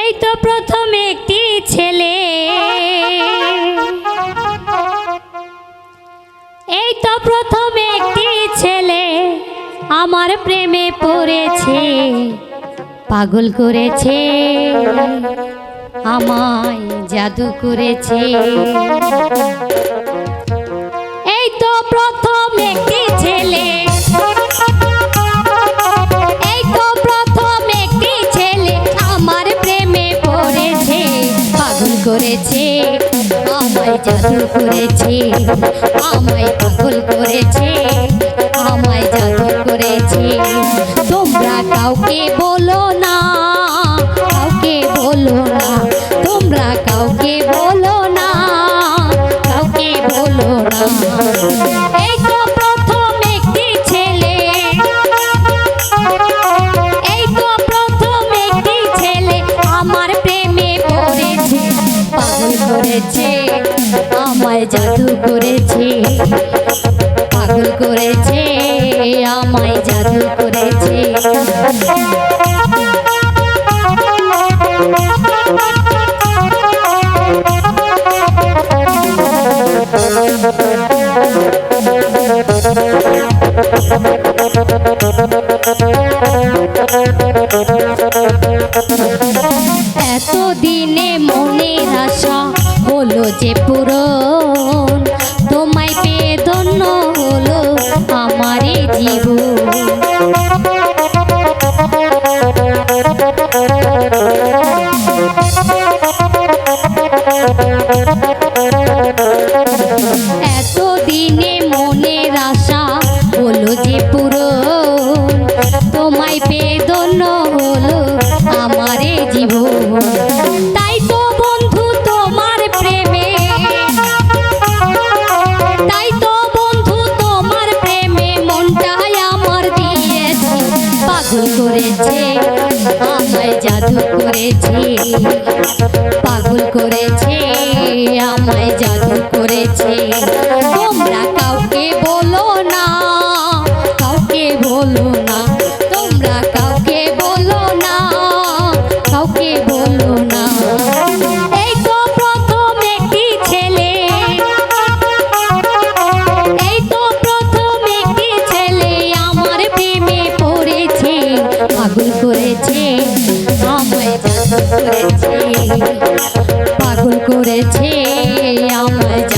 এই তো প্রথম একটি ছেলে। এই তো প্রথম একটি ছেলে আমার প্রেমে পড়েছে, পাগল করেছে, আমায় জাদু করেছে। করেছে আমায় জাদু করেছে আমায় পাগল করেছে আমায় জাদু করেছে। তোমরা কাউকে বল করেছে আমায় জাদু করেছে পাগল করেছে আমায় জাদু করেছে। Thank করেছে আমায় জাদু করেছে পাগল করেছে আমায় জাদু করেছে। তোমরা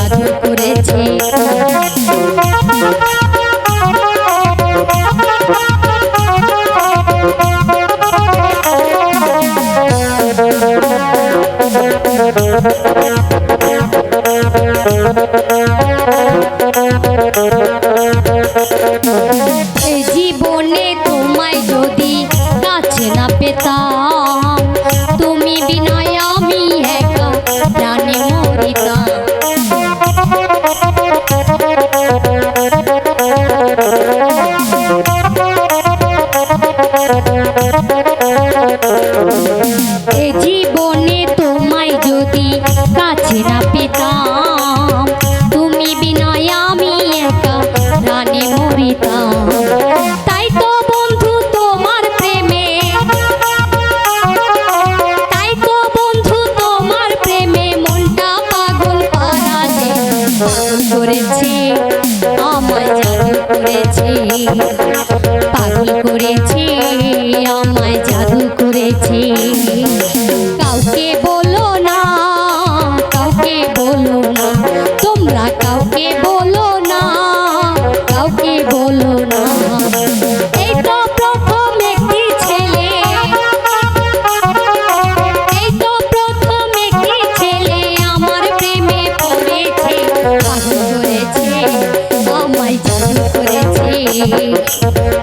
সাধু করেছি Thank প্রাণে মরিতাম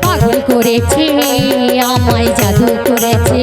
পাগল করেছে আমায় জাদু করেছে।